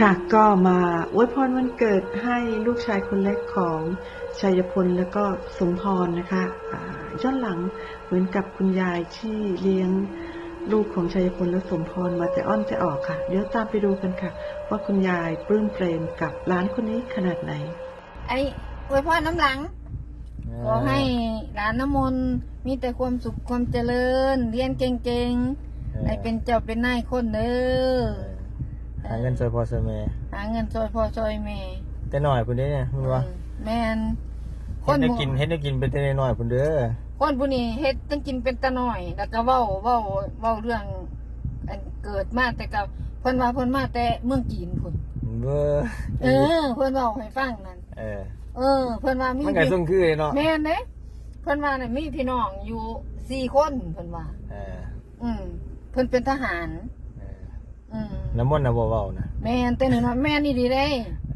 ค่ะก็มาอวยพรวันเกิดให้ลูกชายคนเล็กของชัยพลแล้วก็สมพรนะคะอ่าย้อนหลังเหมือนกับคุณยายที่เลี้ยงลูกของชัยพลและสมพรมาแต่อ้อนแต่ออกค่ะ เดี๋ยวตามไปดูกันค่ะ ว่าคุณยายปลื้มเปรมกับร้านคนนี้ขนาดไหน ไอ้อวยพรน้ำหลัง ขอให้หลานน้ำมนต์มีแต่ความสุขความเจริญ เรียนเก่งๆให้เป็นเจ้าเป็นนายคนเด้อ หาเงินซอยพอซอยแม่หาเงินซอยพ่อซอยแม่แต่น้อยพุ่นเด้เนี่ยมันว่าเออแม่นคเฮ็ดนได้หมู่กินเฮ็ดได้กินเป็นแต่น้อยพุ่นเด้อคนผู้นี้เฮ็ดตั้งกินเป็นตะหน่อย แล้วก็เว้าเว้าเว้าเรื่องอันเกิดมาแต่กับเพิ่นว่าเพิ่นมาแต่เมืองจีนพุ่นเบ้อเออเพิ่นเว้าให้ฟังนั่นเออเออ เพิ่นว่ามีมันก็ส่งคือเนาะแม่นเด้เพิ่นว่าน่ะมีพี่น้องอยู่สี่คนเพิ่นว่า เอออืมเพิ่นเป็นทหารเอออืมน้ำมนต์น่ะบ่เว้านะแม่นแต่หนูน้อยแม่นนี่ดีเด้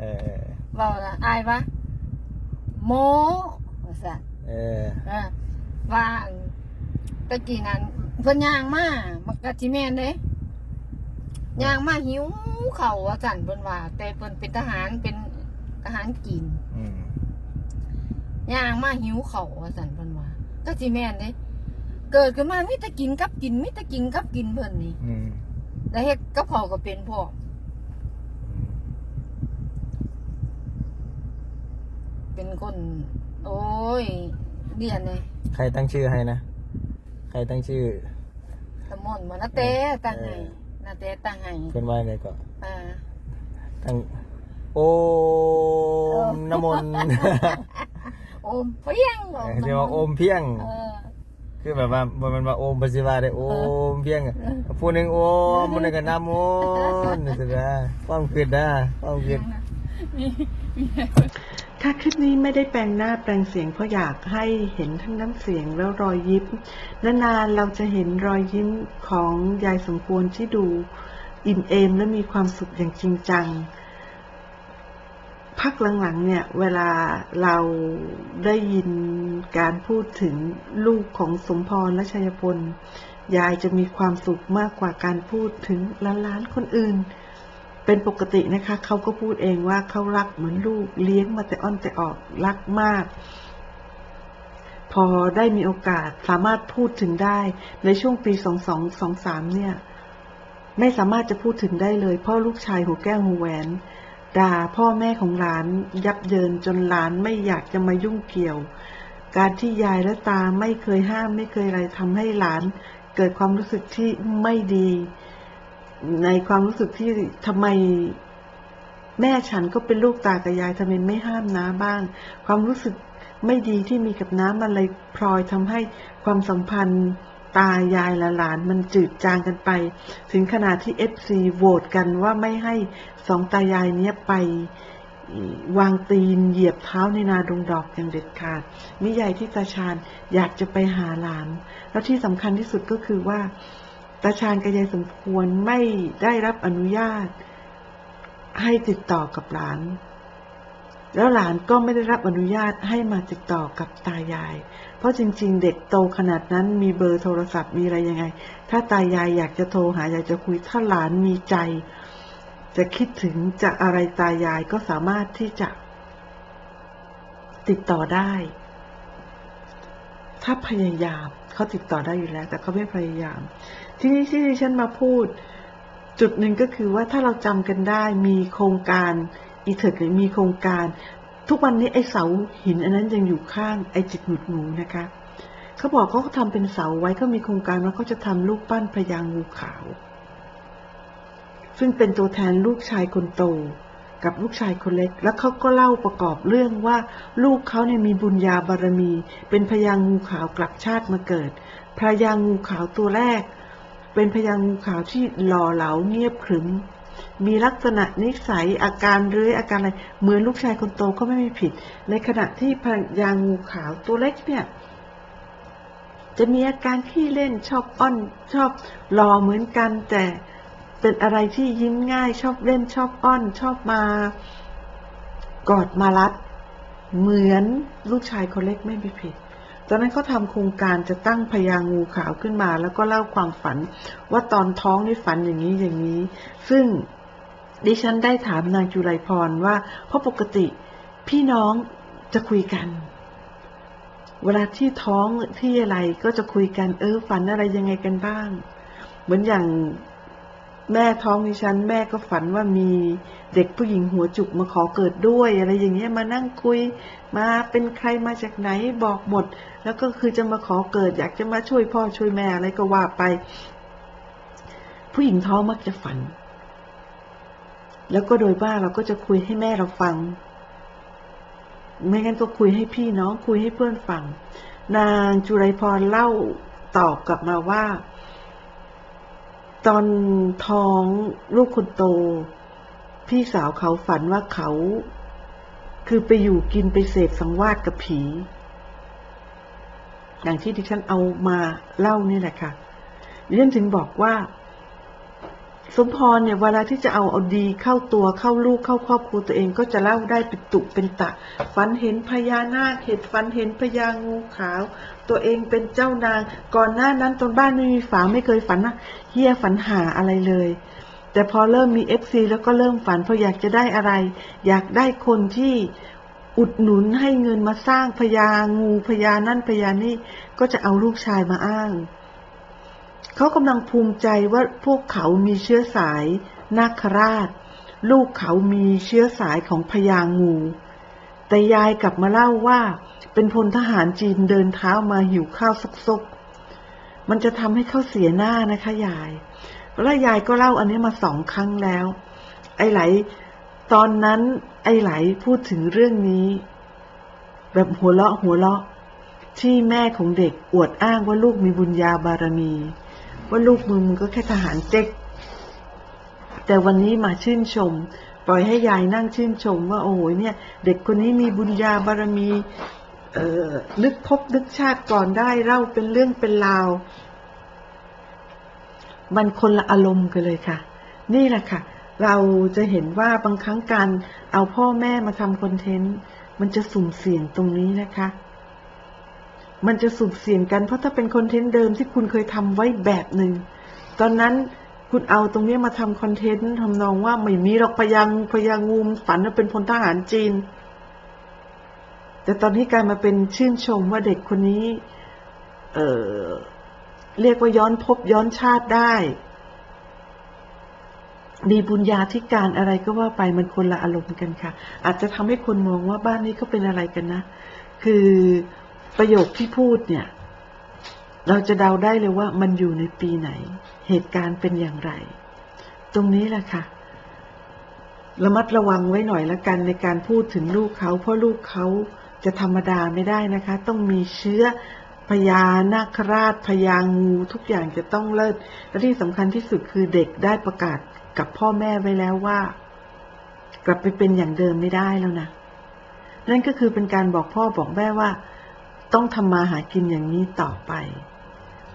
เออเออเว้าละอายปะโมว่าซั่นเอออะว่าอั่นตะกี้นั้นเพิ่นย่างมามันก็สิแม่นเด้ย่างมาหิวข้าวว่าซั่นเพิ่นว่า แต่เพิ่นเป็นทหารเป็นทหารจีนอืมย่างมาหิวข้าวว่าซั่นเพิ่นว่าก็สิแม่นเด้เกิดขึ้นมามีแต่กินกับกินมีแต่กินกับกินเพิ่นนี่อืม แล้วเฮ็ดกับข้าวก็เป็นพวกเป็นคน โอ้ยเรียนเลยใครตั้งชื่อให้นะ ใครตั้งชื่อสมอนมานาเต้ตั้งให้เออนาเต้ตั้งให้เพิ่นว่าไงก็อ่าตั้งโอมน้ำมนต์โอมเพียงเออเรียกว่าโอมเพียงเออ คือแบบว่าบ่แมันว่าโอมปฏิวาได้โอมเพียงผู้หนึงโอมผู้หนึงก็น้ำมนต์นี่สินะความคิดนะความคิดค่ะคลิปนี้ไม่ได้แปลงหน้าแปลงเสียงเพราะอยากให้เห็นทั้งน้ำเสียงแล้วรอยยิ้มนานๆเราจะเห็นรอยยิ้มของยายสมควรที่ดูอิ่มเอมและมีความสุขอย่างจริงจัง พักหลังๆเนี่ย เวลาเราได้ยินการพูดถึงลูกของสมพรและชัยพล ยายจะมีความสุขมากกว่าการพูดถึงล้านๆคนอื่น เป็นปกตินะคะ เขาก็พูดเองว่าเขารักเหมือนลูกเลี้ยงมาแต่อ้อนแต่ออกรักมาก พอได้มีโอกาสสามารถพูดถึงได้ในช่วงปี2223เนี่ย ไม่สามารถจะพูดถึงได้เลย เพราะลูกชายหูแก้วหูแหวน ด่าพ่อแม่ของหลานยับเยินจนหลานไม่อยากจะมายุ่งเกี่ยว การที่ยายและตาไม่เคยห้ามไม่เคยอะไรทำให้หลานเกิดความรู้สึกที่ไม่ดี ในความรู้สึกที่ทำไมแม่ฉันก็เป็นลูกตากับยายทำไมไม่ห้ามน้าบ้าง ความรู้สึกไม่ดีที่มีกับน้ามันเลยพลอยทำให้ความสัมพันธ์ ตายายและหลานมันจืดจางกันไป ถึงขนาดที่เอฟซีโหวตกันว่าไม่ให้สองตายายเนี้ยไปวางตีนเหยียบเท้าในนาดงดอกอย่างเด็ดขาด มิใหญ่ที่ตาชาญอยากจะไปหาหลาน แล้วที่สำคัญที่สุดก็คือว่าตาชาญกับยายสมควรไม่ได้รับอนุญาตให้ติดต่อกับหลาน แล้วหลานก็ไม่ได้รับอนุญาตให้มาติดต่อกับตายาย เพราะจริง ๆ เด็กโตขนาดนั้นมีเบอร์โทรศัพท์มีอะไรยังไง ถ้าตายายอยากจะโทรหาอยากจะคุยถ้าหลานมีใจ จะคิดถึงจะอะไรตายายก็สามารถที่จะ ติดต่อได้ ถ้าพยายามเขาติดต่อได้อยู่แล้ว แต่เขาไม่พยายาม ที่นี้ที่ดิฉันมาพูด จุดหนึ่งก็คือว่าถ้าเราจำกันได้มีโครงการ อีเถิดหรือมีโครงการ ทุกวันนี้ไอ้เสาหินอันนั้นยังอยู่ข้างไอ้จิตหนุดหนูนะคะเขาบอกเขาทำเป็นเสาไว้เขามีโครงการว่าเขาจะทำลูกปั้นพญางูขาว ซึ่งเป็นตัวแทนลูกชายคนโตกับลูกชายคนเล็ก แล้วเขาก็เล่าประกอบเรื่องว่าลูกเขาเนี่ยมีบุญญาบารมี เป็นพญางูขาวกลับชาติมาเกิดพญางูขาวตัวแรก เป็นพญางูขาวที่หล่อเหลาเงียบขรึม มีลักษณะนิสัยอาการเรื้อยอาการอะไร เหมือนลูกชายคนโตก็ไม่มีผิด ในขณะที่พญางูขาวตัวเล็กเนี่ย จะมีอาการขี้เล่นชอบอ้อนชอบหล่อเหมือนกันแต่เป็นอะไรที่ยิ้มง่ายชอบเล่นชอบอ้อน ชอบมากอดมารัด เหมือนลูกชายคนเล็กไม่มีผิด ตอนนั้นเขาทำโครงการจะตั้งพญางูขาวขึ้นมา แล้วก็เล่าความฝัน ว่าตอนท้องนี่ฝันอย่างนี้อย่างนี้ ซึ่งดิฉันได้ถามนางจุไรพรว่าเพราะปกติพี่น้องจะคุยกัน เวลาที่ท้องที่อะไรก็จะคุยกันเออฝันอะไรยังไงกันบ้าง เหมือนอย่าง แม่ท้องดิฉัน แม่ก็ฝันว่ามีเด็กผู้หญิงหัวจุกมาขอเกิดด้วย อะไรอย่างเงี้ยมานั่งคุย มาเป็นใครมาจากไหนบอกหมด แล้วก็คือจะมาขอเกิด อยากจะมาช่วยพ่อช่วยแม่อะไรก็ว่าไป ผู้หญิงท้องมักจะฝัน แล้วก็โดยบ้าเราก็จะคุยให้แม่เราฟัง ไม่งั้นก็คุยให้พี่น้องคุยให้เพื่อนฟัง นางจุไรพรเล่าตอบกลับมาว่า ตอนท้องลูกคนโต พี่สาวเขาฝันว่าเขา คือไปอยู่กินไปเสพสังวาสกับผี อย่างที่ดิฉันเอามาเล่านี่แหละค่ะดิฉันถึงบอกว่า สมพรเนี่ยเวลาที่จะเอาเอาดีเข้าตัวเข้าลูกเข้าครอบครัวตัวเองก็จะเล่าได้เป็นตุเป็นตะฝันเห็นพญานาคเห็นฝันเห็นพญางูขาว ตัวเองเป็นเจ้านาง ก่อนหน้านั้นตอนบ้านไม่มีฝาไม่เคยฝันนะเฮียฝันหาอะไรเลย แต่พอเริ่มมีเอฟซีแล้วก็เริ่มฝันเพราะอยากจะได้อะไร อยากได้คนที่อุดหนุนให้เงินมาสร้างพญางูพญานั่นพญานี่ก็จะเอาลูกชายมาอ้าง เขากำลังภูมิใจว่าพวกเขามีเชื้อสายนาคราช ลูกเขามีเชื้อสายของพญางู แต่ยายกลับมาเล่าว่า เป็นพลทหารจีนเดินเท้ามาหิวข้าวซกๆ มันจะทำให้เขาเสียหน้านะคะยาย แล้วยายก็เล่าอันนี้มาสองครั้งแล้ว ไอ้ไหล ตอนนั้นไอ้ไหลพูดถึงเรื่องนี้ แบบหัวเราะหัวเราะที่แม่ของเด็กอวดอ้างว่าลูกมีบุญญาบารมี ว่าลูกมึงมันก็แค่ทหารเจ๊ก แต่วันนี้มาชื่นชม ปล่อยให้ยายนั่งชื่นชม ว่าโอ้โหเนี่ย เด็กคนนี้มีบุญญาบารมีเอ่อนึกพบนึกชาติก่อนได้เล่าเป็นเรื่องเป็นราว มันคนละอารมณ์กันเลยค่ะ นี่แหละค่ะ เราจะเห็นว่าบางครั้งการเอาพ่อแม่มาทำคอนเทนต์ มันจะสุ่มเสี่ยงตรงนี้นะคะ มันจะสุ่มเสี่ยงกันเพราะถ้าเป็นคอนเทนต์เดิมที่คุณเคยทำไว้แบบหนึ่งตอนนั้นคุณเอาตรงนี้มาทำคอนเทนต์ทำนองว่าไม่มีหรอกพยังพยางงูมฝันว่าเป็นพลทหารจีน แต่ตอนนี้กลายมาเป็นชื่นชมว่าเด็กคนนี้ เออเรียกว่าย้อนภพย้อนชาติได้ มีบุญญาธิการอะไรก็ว่าไปมันคนละอารมณ์กันค่ะ อาจจะทำให้คนมองว่าบ้านนี้ก็เป็นอะไรกันนะ คือ ประโยคที่พูดเนี่ย เราจะเดาได้เลยว่ามันอยู่ในปีไหน เหตุการณ์เป็นอย่างไร ตรงนี้แหละค่ะ ระมัดระวังไว้หน่อยละกันในการพูดถึงลูกเขา เพราะลูกเขาจะธรรมดาไม่ได้นะคะ ต้องมีเชื้อพญานาคราชพญางูทุกอย่างจะต้องเลิศและที่สำคัญที่สุดคือเด็กได้ประกาศกับพ่อแม่ไว้แล้วว่า กลับไปเป็นอย่างเดิมไม่ได้แล้วนะนั่นก็คือเป็นการบอกพ่อบอกแม่ว่า ต้องทำมาหากินอย่างนี้ต่อไป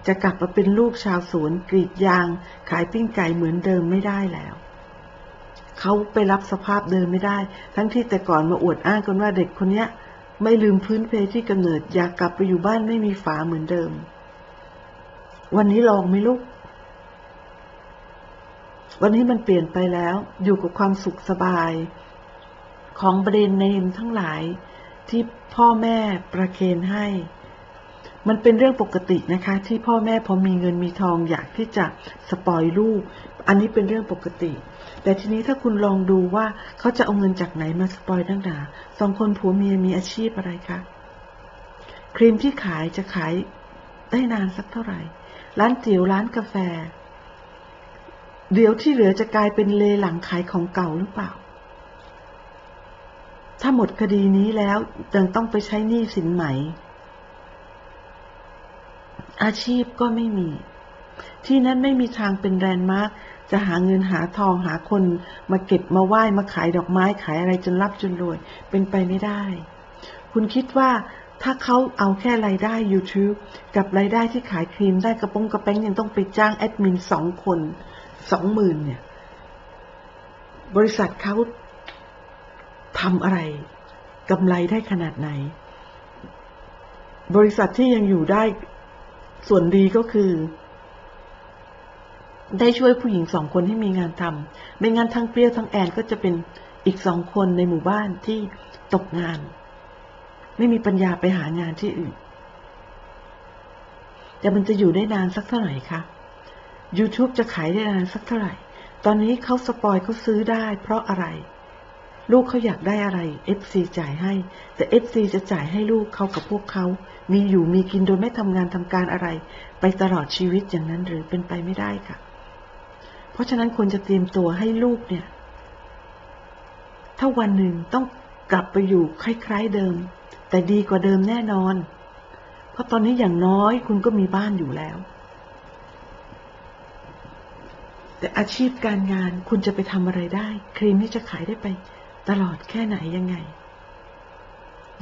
จะกลับมาเป็นลูกชาวสวนกรีดยาง ขายปิ้งไก่เหมือนเดิมไม่ได้แล้วเขาไปรับสภาพเดิมไม่ได้ ทั้งที่แต่ก่อนมาอวดอ้างกันว่าเด็กคนเนี้ย ไม่ลืมพื้นเพที่กำเนิดอยากกลับไปอยู่บ้านไม่มีฝาเหมือนเดิม วันนี้ลองไหมลูก วันนี้มันเปลี่ยนไปแล้ว อยู่กับความสุขสบาย ของประเด็นเนมทั้งหลาย ที่พ่อแม่ประเคนให้ มันเป็นเรื่องปกตินะคะ ที่พ่อแม่พอมีเงินมีทองอยากที่จะสปอยลูก อันนี้เป็นเรื่องปกติ แต่ทีนี้ถ้าคุณลองดูว่าเขาจะเอาเงินจากไหนมาสปอยตั้งหนาสองคนผัวเมียมีอาชีพอะไรคะครีมที่ขายจะขายได้นานสักเท่าไหร่ ร้านเตี๋ยวร้านกาแฟ เดี๋ยวที่เหลือจะกลายเป็นเลหลังขายของเก่าหรือเปล่า ถ้าหมดคดีนี้แล้วยังต้องไปใช้หนี้สินใหม่อาชีพก็ไม่มี ที่นั้นไม่มีทางเป็นแรนด์มาร์กจะหาเงินหาทองหาคนมาเก็บมาไหว้มาขายดอกไม้ขายอะไรจนรับจนรวย เป็นไปไม่ได้ คุณคิดว่าถ้าเขาเอาแค่รายได้ YouTube กับรายได้ที่ขายครีมได้กระปงกระแป้งยังต้องไปจ้างแอดมินสองคนสองหมื่นเนี่ย บริษัทเขา ทำอะไรกำไรได้ขนาดไหน บริษัทที่ยังอยู่ได้ส่วนดีก็คือ ได้ช่วยผู้หญิงสองคนให้มีงานทำไม่งั้นทั้งเปรี้ยวทั้งแอนก็จะเป็นอีกสองคนในหมู่บ้านที่ตกงาน ไม่มีปัญญาไปหางานที่อื่น แต่มันจะอยู่ได้นานสักเท่าไหร่คะ YouTube จะขายได้นานสักเท่าไหร่ ตอนนี้เขาสปอยเขาซื้อได้เพราะอะไร ลูกเขาอยากได้อะไร FC จ่ายให้ แต่ FC จะจ่ายให้ลูกเขากับพวกเขา มีอยู่มีกินโดยไม่ทำงานทำการอะไร ไปตลอดชีวิตอย่างนั้นหรือเป็นไปไม่ได้ค่ะ เพราะฉะนั้นควรจะเตรียมตัวให้ลูกเนี่ย ถ้าวันหนึ่งต้องกลับไปอยู่คล้ายๆเดิม แต่ดีกว่าเดิมแน่นอน เพราะตอนนี้อย่างน้อยคุณก็มีบ้านอยู่แล้ว แต่อาชีพการงานคุณจะไปทำอะไรได้ ครีมนี่จะขายได้ไป ตลอดแค่ไหนยังไง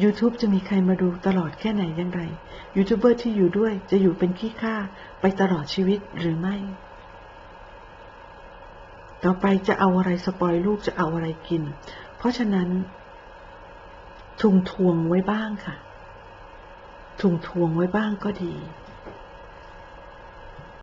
YouTube จะมีใครมาดูตลอดแค่ไหนยังไงยูทูบเบอร์ที่อยู่ด้วยจะอยู่เป็นขี้ข้าไปตลอดชีวิตหรือไม่ ต่อไปจะเอาอะไรสปอยลูกจะเอาอะไรกิน เพราะฉะนั้น ทุงทวงไว้บ้างค่ะ ทุงทวงไว้บ้างก็ดี